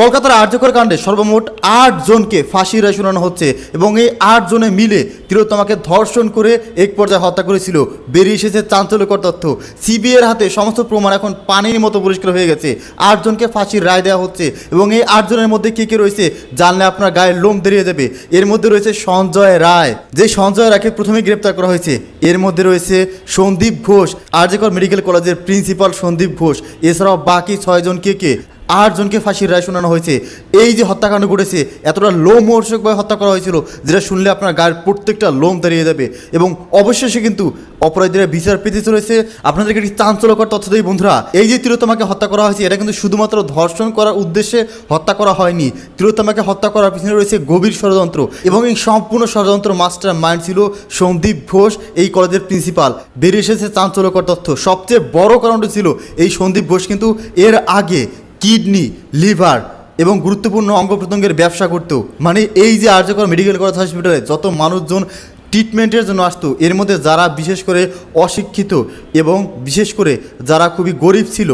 কলকাতার আর্যকর কাণ্ডে সর্বমোট আট জনকে ফাঁসির রায় শোনানো হচ্ছে এবং এই আট জনে মিলে তিলোত্তমাকে ধর্ষণ করে এক পর্যায়ে হত্যা করেছিল। বেরিয়ে এসেছে চাঞ্চল্যকর তথ্য। সিবিআইয়ের হাতে সমস্ত প্রমাণ এখন পানির মতো পরিষ্কার হয়ে গেছে। আটজনকে ফাঁসির রায় দেওয়া হচ্ছে এবং এই আটজনের মধ্যে কে কে রয়েছে জানলে আপনার গায়ের লোম দাঁড়িয়ে যাবে। এর মধ্যে রয়েছে সঞ্জয় রায়। যে সঞ্জয় রায়কে প্রথমে গ্রেপ্তার করা হয়েছে, এর মধ্যে রয়েছে সন্দীপ ঘোষ আর্যকর মেডিকেল কলেজের প্রিন্সিপাল সন্দীপ ঘোষ। এছাড়াও বাকি ছয়জন কে কে আটজনকে ফাঁসির রায় শোনানো হয়েছে। এই যে হত্যাকাণ্ড ঘটেছে, এতটা লোমহর্ষকভাবে হত্যা করা হয়েছিল, যেটা শুনলে আপনার গায়ের প্রত্যেকটা লোম দাঁড়িয়ে যাবে। এবং অবশেষে কিন্তু অপরাধীরা বিচার পেতে চলেছে। আপনাদেরকে একটি চাঞ্চল্যকর তথ্য দেই বন্ধুরা। এই যে তিলোত্তমাকে হত্যা করা হয়েছে, এটা কিন্তু শুধুমাত্র ধর্ষণ করার উদ্দেশ্যে হত্যা করা হয়নি। তিলোত্তমাকে হত্যা করার পিছনে রয়েছে গভীর ষড়যন্ত্র এবং এই সম্পূর্ণ ষড়যন্ত্র মাস্টার মাইন্ড ছিল সন্দীপ ঘোষ, এই কলেজের প্রিন্সিপাল। বেরিয়ে এসেছে চাঞ্চল্যকর তথ্য। সবচেয়ে বড় কারণটা ছিল এই সন্দীপ ঘোষ কিন্তু এর আগে কিডনি, লিভার এবং গুরুত্বপূর্ণ অঙ্গ প্রত্যঙ্গের ব্যবসা করতো। মানে এই যে আর্যকর মেডিকেল কলেজ হসপিটালে যত মানুষজন ট্রিটমেন্টের জন্য আসতো, এর মধ্যে যারা বিশেষ করে অশিক্ষিত এবং বিশেষ করে যারা খুবই গরিব ছিল,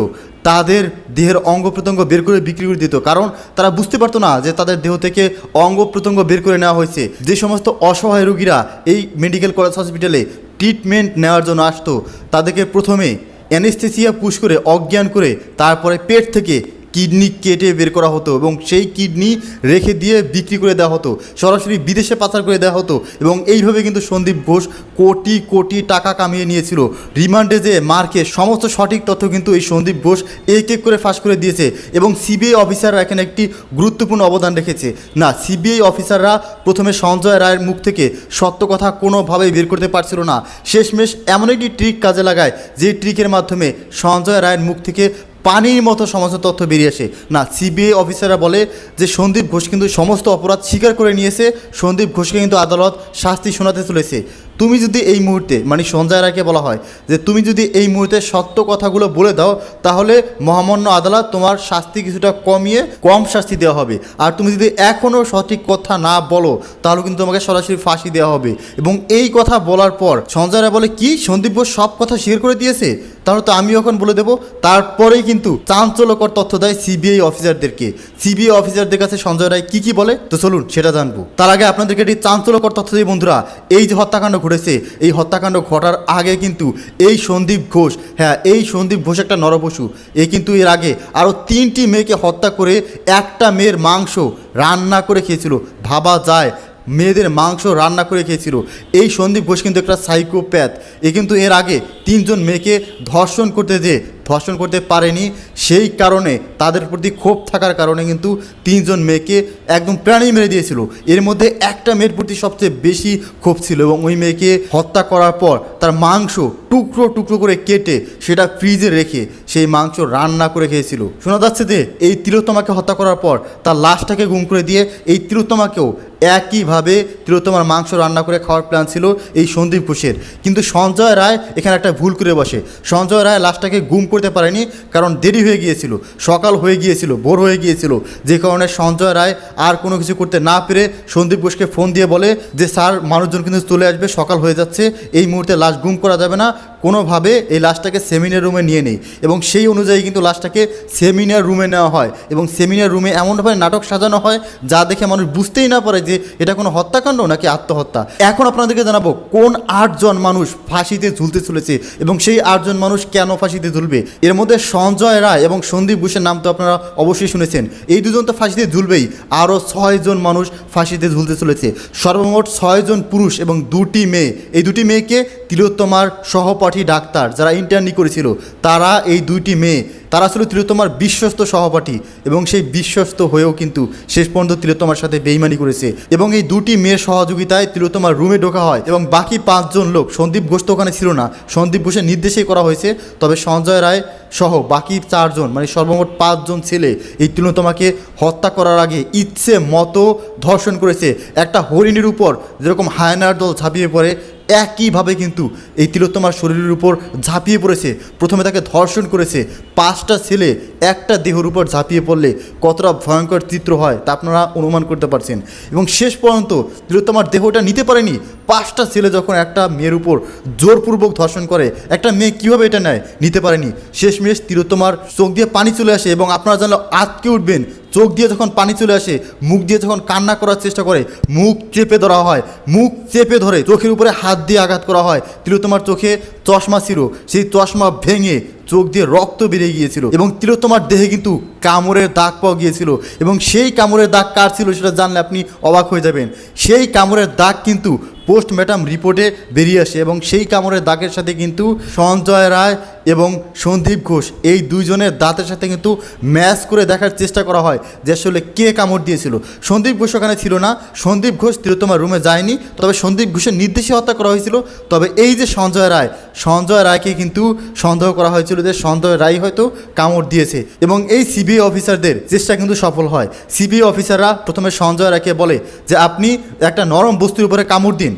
তাদের দেহের অঙ্গ প্রত্যঙ্গ বের করে বিক্রি করে দিত। কারণ তারা বুঝতে পারতো না যে তাদের দেহ থেকে অঙ্গ প্রত্যঙ্গ বের করে নেওয়া হয়েছে। যে সমস্ত অসহায় রোগীরা এই মেডিকেল কলেজ হসপিটালে ট্রিটমেন্ট নেওয়ার জন্য আসতো, তাদেরকে প্রথমে অ্যানেস্থেসিয়া পুশ করে, অজ্ঞান করে, তারপরে পেট থেকে কিডনি কেটে বের করা হতো এবং সেই কিডনি রেখে দিয়ে বিক্রি করে দেওয়া হতো। সরাসরি বিদেশে পাচার করে দেওয়া হতো এবং এইভাবে কিন্তু সন্দীপ ঘোষ কোটি কোটি টাকা কামিয়ে নিয়েছিল। রিমান্ডে যে মার্কে সমস্ত সঠিক তথ্য কিন্তু এই সন্দীপ ঘোষ এক এক করে ফাঁস করে দিয়েছে এবং সিবিআই অফিসাররা এখানে একটি গুরুত্বপূর্ণ অবদান রেখেছে। না, সিবিআই অফিসাররা প্রথমে সঞ্জয় রায়ের মুখ থেকে সত্য কথা কোনোভাবেই বের করতে পারছিল না। শেষমেশ এমন একটি ট্রিক কাজে লাগায় যে ট্রিকের মাধ্যমে সঞ্জয় রায়ের মুখ থেকে পানির মতো সমস্ত তথ্য বেরিয়ে আসে। না সিবিআই অফিসাররা বলে যে সন্দীপ ঘোষ কিন্তু সমস্ত অপরাধ স্বীকার করে নিয়েছে। সন্দীপ ঘোষকে কিন্তু আদালত শাস্তি শোনাতে চলেছে। তুমি যদি এই মুহূর্তে মানে সঞ্জয় রায়কে বলা হয়, যে তুমি যদি এই মুহূর্তে সত্য কথাগুলো বলে দাও, তাহলে মহামান্য আদালত তোমার শাস্তি কিছুটা কমিয়ে কম শাস্তি দেওয়া হবে। আর তুমি যদি এখনও সঠিক কথা না বলো, তাহলে কিন্তু তোমাকে সরাসরি ফাঁসি দেওয়া হবে। এবং এই কথা বলার পর সঞ্জয় রায় বলে, কি? সন্দীপ ঘোষ সব কথা শেয়ার করে দিয়েছে? তাহলে তো আমি এখন বলে দেবো, তারপরেই কিন্তু চাঞ্চল্যকর তথ্য দেয় সিবিআই অফিসারদেরকে। সিবিআই অফিসারদের কাছে সঞ্জয় রায় কি কি বলে? তো চলুন, সেটা জানব। তার আগে আপনাদেরকে একটি চাঞ্চল্যকর তথ্য দিই বন্ধুরা, এই যে হত্যাকাণ্ড ঘটেছে, এই হত্যাকাণ্ড ঘটার আগে কিন্তু এই সন্দীপ ঘোষ হ্যাঁ এই সন্দীপ ঘোষ একটা নরপশু এই কিন্তু এর আগে আরও তিনটি মেয়েকে হত্যা করে একটা মেয়ের মাংস রান্না করে খেয়েছিল। ভাবা যায় মেয়েদের মাংস রান্না করে খেয়েছিল। এই সন্দীপ ঘোষ কিন্তু একটা সাইকোপ্যাথ এ কিন্তু এর আগে তিনজন মেয়েকে ধর্ষণ করতে যে ধর্ষণ করতে পারেনি, সেই কারণে তাদের প্রতি ক্ষোভ থাকার কারণে কিন্তু তিনজন মেয়েকে একদম প্রাণী মেরে দিয়েছিল। এর মধ্যে একটা মেয়ের প্রতি সবচেয়ে বেশি ক্ষোভ ছিল এবং ওই মেয়েকে হত্যা করার পর তার মাংস টুকরো টুকরো করে কেটে সেটা ফ্রিজে রেখে সেই মাংস রান্না করে খেয়েছিল। শোনা যাচ্ছে যে এই তিলোত্তমাকে হত্যা করার পর তার লাশটাকে গুম করে দিয়ে এই তিলোত্তমাকেও একইভাবে তিলোত্তমার মাংস রান্না করে খাওয়ার প্ল্যান ছিল এই সন্দীপ ঘোষের। কিন্তু সঞ্জয় রায় এখানে একটা ভুল করে বসে। সঞ্জয় রায় লাশটাকে গুম করতে পারেনি, কারণ দেরি হয়ে গিয়েছিল, সকাল হয়ে গিয়েছিল, ভোর হয়ে গিয়েছিল। যে কারণে সঞ্জয় রায় আর কোনো কিছু করতে না পেরে সন্দীপ ঘোষকে ফোন দিয়ে বলে যে, স্যার, মানুষজন কিন্তু চলে আসবে, সকাল হয়ে যাচ্ছে, এই মুহূর্তে লাশ গুম করা যাবে না কোনোভাবে এই লাশটাকে সেমিনার রুমে নিয়ে নেই। এবং সেই অনুযায়ী কিন্তু লাশটাকে সেমিনার রুমে নেওয়া হয়। এবং সেমিনার রুমে এমনভাবে নাটক সাজানো হয়, যা দেখে মানুষ বুঝতেই না পারে যে এটা কোনো হত্যাকাণ্ড নাকি আত্মহত্যা। এখন আপনাদেরকে জানাব, কোন আটজন মানুষ ফাঁসিতে ঝুলতে চলেছে এবং সেই আটজন মানুষ কেন ফাঁসিতে ঝুলবে? এর মধ্যে সঞ্জয় রায় এবং সন্দীপ ঘোষের নাম তো আপনারা অবশ্যই শুনেছেন। এই দুজন তো ফাঁসিতে ঝুলবেই। আরও ছয়জন মানুষ ফাঁসিতে ঝুলতে চলেছে। সর্বমোট ছয়জন পুরুষ এবং দুটি মেয়ে। এই দুটি মেয়েকে তিলোত্তমার সহপাঠী ডাক্তার যারা ইন্টার্নি করেছিল, তারা এই দুইটি মেয়ে, তারা ছিল তিলোত্তমার বিশ্বস্ত সহপাঠী এবং সেই বিশ্বস্ত হয়েও কিন্তু শেষ পর্যন্ত তিলোত্তমার সাথে বেইমানি করেছে এবং এই দুটি মেয়ের সহযোগিতায় তিলোত্তমার রুমে ঢোকা হয় এবং বাকি পাঁচজন লোক, সন্দীপ ঘোষ তো ওখানে ছিল না, সন্দীপ ঘোষের নির্দেশেই করা হয়েছে, তবে সঞ্জয় রায় সহ বাকি চারজন মানে সর্বমোট পাঁচজন ছেলে এই তিলোত্তমাকে হত্যা করার আগে ইচ্ছে মতো ধর্ষণ করেছে। একটা হরিণের উপর যেরকম হায়নার দল ঝাঁপিয়ে পড়ে একইভাবে কিন্তু এই তিলোত্তমার শরীরের উপর ঝাঁপিয়ে পড়েছে। প্রথমে তাকে ধর্ষণ করেছে। পাঁচটা ছেলে একটা দেহর উপর ঝাঁপিয়ে পড়লে কতটা ভয়ঙ্কর চিত্র হয় তা আপনারা অনুমান করতে পারছেন। এবং শেষ পর্যন্ত তিলোত্তমার দেহটা নিতে পারেনি। পাঁচটা ছেলে যখন একটা মেয়ের উপর জোরপূর্বক ধর্ষণ করে, একটা মেয়ে কীভাবে এটা নেয়? নিতে পারেনি। শেষমেশ তিলোত্তমার চোখ দিয়ে পানি চলে আসে এবং আপনারা জানলে আটকে উঠবেন। চোখ দিয়ে যখন পানি চলে আসে, মুখ দিয়ে যখন কান্না করার চেষ্টা করে, মুখ চেপে ধরা হয়। মুখ চেপে ধরে চোখের উপরে হাত দিয়ে আঘাত করা হয়। তিলোত্তমার চোখে চশমা ছিল। সেই চশমা ভেঙে চোখ দিয়ে রক্ত বেরিয়ে গিয়েছিল এবং তিলোত্তমার দেহে কিন্তু কামড়ের দাগ পাওয়া গিয়েছিল এবং সেই কামড়ের দাগ কার ছিল সেটা জানলে আপনি অবাক হয়ে যাবেন। সেই কামড়ের দাগ কিন্তু পোস্টমর্টম রিপোর্টে বেরিয়ে আসে এবং সেই কামড়ের দাগের সাথে কিন্তু সঞ্জয় রায় এবং সন্দীপ ঘোষ এই দুইজনের দাঁতের সাথে কিন্তু ম্যাচ করে দেখার চেষ্টা করা হয় যে আসলে কে কামড় দিয়েছিল। সন্দীপ ঘোষ ওখানে ছিল না, সন্দীপ ঘোষ তিলোত্তমার রুমে যায়নি, তবে সন্দীপ ঘোষের নির্দেশে হত্যা করা হয়েছিল। তবে এই যে সঞ্জয় রায়, সঞ্জয় রায়কে কিন্তু সন্দেহ করা হয়েছিল যে সঞ্জয় রায় হয়তো কামড় দিয়েছে এবং এই সিবিআই অফিসারদের চেষ্টা কিন্তু সফল হয়। সিবিআই অফিসাররা প্রথমে সঞ্জয় রায়কে বলে যে, আপনি একটা নরম বস্তুর উপরে কামড় দিন।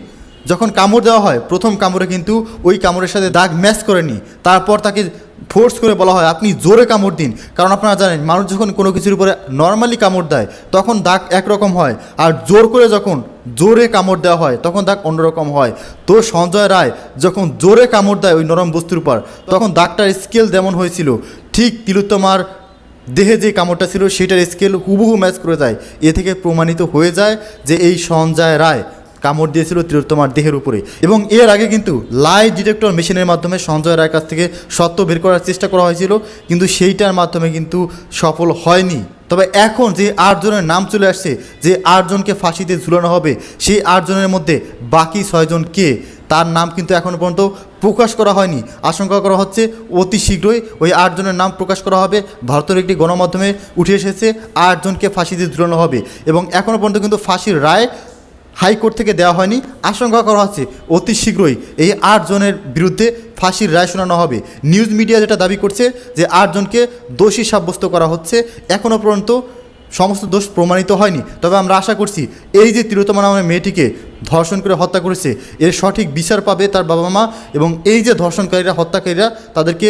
যখন কামড় দেওয়া হয়, প্রথম কামড়ে কিন্তু ওই কামড়ের সাথে দাগ ম্যাচ করেনি। তারপর তাকে ফোর্স করে বলা হয়, আপনি জোরে কামড় দিন। কারণ আপনারা জানেন, মানুষ যখন কোনো কিছুর উপরে নর্মালি কামড় দেয়, তখন দাগ একরকম হয়। আর জোর করে যখন জোরে কামড় দেওয়া হয়, তখন দাগ অন্যরকম হয়। তো সঞ্জয় রায় যখন জোরে কামড় দেয় ওই নরম বস্তুর উপর, তখন দাগটার স্কেল যেমন হয়েছিল, ঠিক তিলোত্তমার দেহে যে কামড়টা ছিল, সেটার স্কেল হুবহু ম্যাচ করে যায়। এ থেকে প্রমাণিত হয়ে যায় যে এই সঞ্জয় রায় কামড় দিয়েছিল তিলোত্তমার দেহের উপরে। এবং এর আগে কিন্তু লাই ডিটেক্টর মেশিনের মাধ্যমে সঞ্জয় রায়ের কাছ থেকে সত্য বের করার চেষ্টা করা হয়েছিল, কিন্তু সেইটার মাধ্যমে কিন্তু সফল হয়নি। তবে এখন যে আটজনের নাম চলে আসছে, যে আটজনকে ফাঁসিতে ঝুলানো হবে, সেই আটজনের মধ্যে বাকি ছয়জন কে, তার নাম কিন্তু এখনও পর্যন্ত প্রকাশ করা হয়নি। আশঙ্কা করা হচ্ছে অতি শীঘ্রই ওই আটজনের নাম প্রকাশ করা হবে। ভারতের একটি গণমাধ্যমে উঠে এসেছে, আটজনকে ফাঁসিতে ঝুলানো হবে। এবং এখনও পর্যন্ত কিন্তু ফাঁসির রায় হাইকোর্ট থেকে দেওয়া হয়নি। আশঙ্কা করা হচ্ছে অতি শীঘ্রই এই আটজনের বিরুদ্ধে ফাঁসির রায় শোনানো হবে। নিউজ মিডিয়া যেটা দাবি করছে যে আটজনকে দোষী সাব্যস্ত করা হচ্ছে এখনও পর্যন্ত সমস্ত দোষ প্রমাণিত হয়নি। তবে আমরা আশা করছি এই যে তিলোত্তমা নামের মেয়েটিকে ধর্ষণ করে হত্যা করেছে, এর সঠিক বিচার পাবে তার বাবা মা এবং এই যে ধর্ষণকারীরা, হত্যাকারীরা, তাদেরকে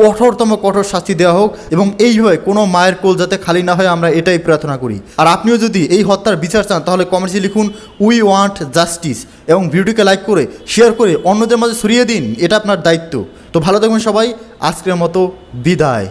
কঠোরতম কঠোর শাস্তি দেওয়া হোক এবং এইভাবে কোনো মায়ের কোল যাতে খালি না হয়, আমরা এটাই প্রার্থনা করি। আর আপনিও যদি এই হত্যার বিচার চান, তাহলে কমেন্টসে লিখুন উই ওয়ান্ট জাস্টিস এবং ভিডিওকে লাইক করে, শেয়ার করে অন্যদের মাঝে সরিয়ে দিন, এটা আপনার দায়িত্ব। তো ভালো থাকবেন সবাই, আজকের মতো বিদায়।